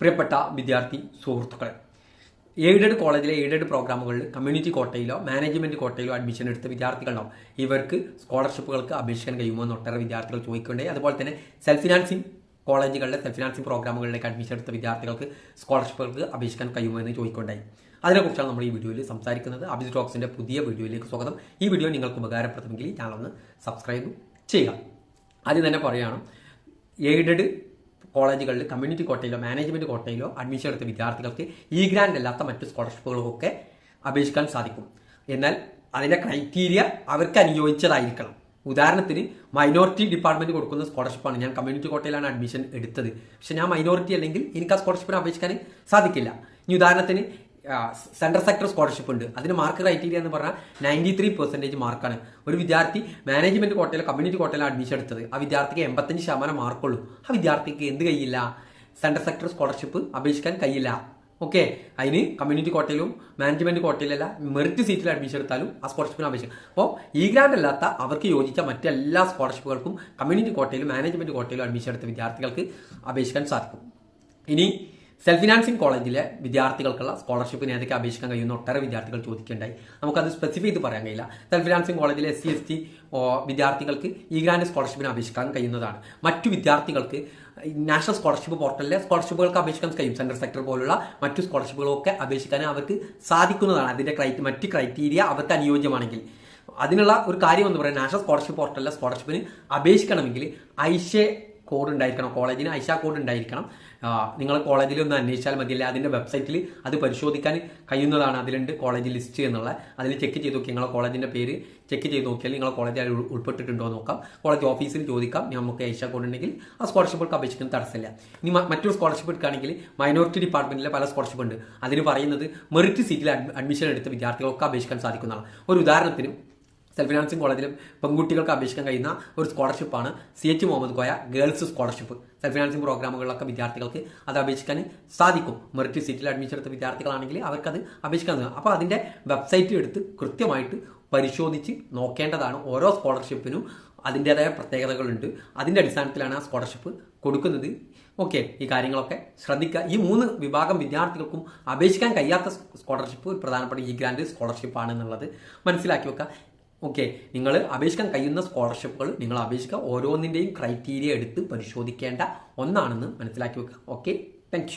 പ്രിയപ്പെട്ട വിദ്യാർത്ഥി സുഹൃത്തുക്കളെ. എയ്ഡഡ് കോളേജിലെ എയ്ഡഡ് പ്രോഗ്രാമുകളിൽ കമ്മ്യൂണിറ്റി കോട്ടയിലോ മാനേജ്മെന്റ് കോട്ടയിലോ അഡ്മിഷൻ എടുത്ത വിദ്യാർത്ഥികളുണ്ടാവും ഇവർക്ക് സ്കോളർഷിപ്പുകൾക്ക് അപേക്ഷിക്കാൻ കഴിയുമോ എന്ന് ഒട്ടേറെ വിദ്യാർത്ഥികൾ ചോദിക്കുകയുണ്ടായി അതുപോലെ തന്നെ സെൽഫ് ഫിനാൻസിങ് കോളേജുകളിലെ സെൽഫ് ഫിനാൻസിങ് പ്രോഗ്രാമുകളിലേക്ക് അഡ്മിഷൻ എടുത്ത വിദ്യാർത്ഥികൾക്ക് സ്കോളർഷിപ്പുകൾക്ക് അപേക്ഷിക്കാൻ കഴിയുമോ എന്ന് ചോദിക്കുകയുണ്ടായി അതിനെക്കുറിച്ചാണ് നമ്മൾ ഈ വീഡിയോയിൽ സംസാരിക്കുന്നത്. അബിസ് ടോക്സിന്റെ പുതിയ വീഡിയോയിലേക്ക് സ്വാഗതം. ഈ വീഡിയോ നിങ്ങൾക്ക് ഉപകാരപ്രദമെങ്കിൽ ഞാനൊന്ന് സബ്സ്ക്രൈബ് ചെയ്യുക. ആദ്യം തന്നെ പറയുകയാണ് എയ്ഡഡ് കോളേജുകളിൽ കമ്മ്യൂണിറ്റി കോട്ടയിലോ മാനേജ്മെന്റ് കോട്ടയിലോ അഡ്മിഷൻ എടുത്ത വിദ്യാർത്ഥികൾക്ക് ഈ ഗ്രാൻഡ് അല്ലാത്ത മറ്റ് സ്കോളർഷിപ്പുകളൊക്കെ അപേക്ഷിക്കാൻ സാധിക്കും. എന്നാൽ അതിന്റെ ക്രൈറ്റീരിയ അവർക്ക് അനുയോജിച്ചതായിരിക്കണം ഉദാഹരണത്തിന് മൈനോറിറ്റി ഡിപ്പാർട്ട്മെന്റ് കൊടുക്കുന്ന സ്കോളർഷിപ്പാണ്. ഞാൻ കമ്മ്യൂണിറ്റി കോട്ടയിലാണ് അഡ്മിഷൻ എടുത്തത്. പക്ഷെ ഞാൻ മൈനോറിറ്റി അല്ലെങ്കിൽ എനിക്ക് ആ സ്കോളർഷിപ്പിന് അപേക്ഷിക്കാൻ സാധിക്കില്ല. ഇനി ഉദാഹരണത്തിന് സെൻട്രൽ സെക്ടർ സ്കോളർഷിപ്പ് ഉണ്ട്. അതിന് മാർക്ക് ക്രൈറ്റീരിയ എന്ന് പറഞ്ഞാൽ നയന്റി ത്രീ പെർസെന്റേജ് മാർക്കാണ് ഒരു വിദ്യാർത്ഥി മാനേജ്മെന്റ് കോട്ടയിലോ കമ്മ്യൂണിറ്റി കോട്ടയിലോ അഡ്മിഷൻ എടുത്തത്. ആ വിദ്യാർത്ഥിക്ക് എൺപത്തഞ്ച് ശതമാനം മാർക്കുള്ളൂ ആ വിദ്യാർത്ഥിക്ക് എന്ത് കഴിയില്ല സെൻട്രൽ സെക്ടർ സ്കോളർഷിപ്പ് അപേക്ഷിക്കാൻ കഴിയില്ല ഓക്കെ അതിന് കമ്മ്യൂണിറ്റി കോട്ടയിലും മാനേജ്മെന്റ് കോട്ടയിലല്ല മെറിറ്റ് സീറ്റിൽ അഡ്മിഷൻ എടുത്താലും ആ സ്കോളർഷിപ്പിന് അപേക്ഷിക്കും. അപ്പോൾ ഈ ഗ്രാൻഡ് അല്ലാത്ത അവർക്ക് യോജിച്ച മറ്റെല്ലാ സ്കോളർഷിപ്പുകൾക്കും കമ്മ്യൂണിറ്റി കോട്ടയിലും മാനേജ്മെന്റ് കോട്ടയിലും അഡ്മിഷൻ എടുത്ത വിദ്യാർത്ഥികൾക്ക് അപേക്ഷിക്കാൻ സാധിക്കും. ഇനി സെൽഫ് ഫിനാൻസിങ് കോളേജിലെ വിദ്യാർത്ഥികൾക്കുള്ള സ്കോളർഷിപ്പിന് ഏതൊക്കെ അപേക്ഷിക്കാൻ കഴിയുന്ന ഒട്ടേറെ വിദ്യാർത്ഥികൾ ചോദിക്കുകയുണ്ടായി. നമുക്കത് സ്പെസിഫൈ ചെയ്ത് പറയാൻ കഴിയില്ല. സെൽഫ് ഫിനാൻസിങ് കോളേജിലെ എസ് സി എസ് ടി വിദ്യാർത്ഥികൾക്ക് ഈ ഗ്രാൻഡ് സ്കോളർഷിപ്പിന് അപേക്ഷിക്കാൻ കഴിയുന്നതാണ്. മറ്റു വിദ്യാർത്ഥികൾക്ക് നാഷണൽ സ്കോളർഷിപ്പ് പോർട്ടലിലെ സ്കോളർഷിപ്പുകൾക്ക് അപേക്ഷിക്കാൻ കഴിയും. സെൻട്രൽ സെക്ടർ പോലുള്ള മറ്റു സ്കോളർഷിപ്പുകളൊക്കെ അപേക്ഷിക്കാൻ അവർക്ക് സാധിക്കുന്നതാണ്. അതിന്റെ ക്രൈറ്റ് മറ്റ് ക്രൈറ്റീരിയ അവർക്ക് അനുയോജ്യമാണെങ്കിൽ. അതിനുള്ള ഒരു കാര്യം എന്ന് പറയുന്നത് നാഷണൽ സ്കോളർഷിപ്പ് പോർട്ടലിലെ സ്കോളർഷിപ്പിന് അപേക്ഷിക്കണമെങ്കിൽ ഐഷെ കോഡ് ഉണ്ടായിരിക്കണം. കോളേജിന് ഐഷ കോഡ് ഉണ്ടായിരിക്കണം. നിങ്ങൾ കോളേജിൽ ഒന്ന് അന്വേഷിച്ചാൽ മതിയല്ല? അതിന്റെ വെബ്സൈറ്റിൽ അത് പരിശോധിക്കാൻ കഴിയുന്നതാണ് അതിലുണ്ട് കോളേജ് ലിസ്റ്റ് എന്നുള്ള. അതിൽ ചെക്ക് ചെയ്ത് നോക്കി നിങ്ങളെ കോളേജിന്റെ പേര് ചെക്ക് ചെയ്ത് നോക്കിയാൽ നിങ്ങളെ കോളേജിൽ ഉൾപ്പെട്ടിട്ടുണ്ടോ എന്ന് നോക്കാം. കോളേജ് ഓഫീസിൽ ചോദിക്കാം. നമുക്ക് ഐഷ കോഡ് ഉണ്ടെങ്കിൽ ആ സ്കോളർഷിപ്പുകൾക്ക് അപേക്ഷിക്കുന്ന തടസ്സമില്ല. ഇനി മറ്റൊരു സ്കോളർഷിപ്പ് എടുക്കുകയാണെങ്കിൽ മൈനോറിറ്റി ഡിപ്പാർട്ട്മെന്റിലെ പല സ്കോളർഷിപ്പ് ഉണ്ട്. അതിന് പറയുന്നത് മെറിറ്റ് സീറ്റിൽ അഡ്മിഷൻ എടുത്ത വിദ്യാർത്ഥികൾക്ക് അപേക്ഷിക്കാൻ സാധിക്കുന്നതാണ്. ഒരു ഉദാഹരണത്തിന് സെൽഫ് ഫിനാൻസിങ് കോളേജിലും പെൺകുട്ടികൾക്ക് അപേക്ഷിക്കാൻ കഴിയുന്ന ഒരു സ്കോളർഷിപ്പാണ് C H Muhammad Koya girls scholarship self financing പ്രോഗ്രാമുകളിലൊക്കെ വിദ്യാർത്ഥികൾക്ക് അത് അപേക്ഷിക്കാൻ സാധിക്കും. മെറിറ്റ് സീറ്റിൽ അഡ്മിഷൻ എടുത്ത വിദ്യാർത്ഥികളാണെങ്കിൽ അവർക്കത് അപേക്ഷിക്കാൻ അപ്പോൾ അതിന്റെ വെബ്സൈറ്റ് എടുത്ത് കൃത്യമായിട്ട് പരിശോധിച്ച് നോക്കേണ്ടതാണ് ഓരോ സ്കോളർഷിപ്പിനും അതിന്റേതായ പ്രത്യേകതകളുണ്ട്. അതിന്റെ അടിസ്ഥാനത്തിലാണ് ആ സ്കോളർഷിപ്പ് കൊടുക്കുന്നത്. ഓക്കെ ഈ കാര്യങ്ങളൊക്കെ ശ്രദ്ധിക്കുക. ഈ മൂന്ന് വിഭാഗം വിദ്യാർത്ഥികൾക്കും അപേക്ഷിക്കാൻ കഴിയാത്ത സ്കോളർഷിപ്പ് ഒരു പ്രധാനപ്പെട്ട ഈ ഗ്രാൻഡ് സ്കോളർഷിപ്പ് ആണെന്നുള്ളത് മനസ്സിലാക്കി വെക്കുക. ഓക്കെ നിങ്ങൾ അപേക്ഷിക്കാൻ കഴിയുന്ന സ്കോളർഷിപ്പുകൾ നിങ്ങൾ അപേക്ഷിക്കുക. ഓരോന്നിന്റെയും ക്രൈറ്റീരിയ എടുത്ത് പരിശോധിക്കേണ്ട ഒന്നാണെന്ന് മനസ്സിലാക്കി വെക്കുക. Okay thank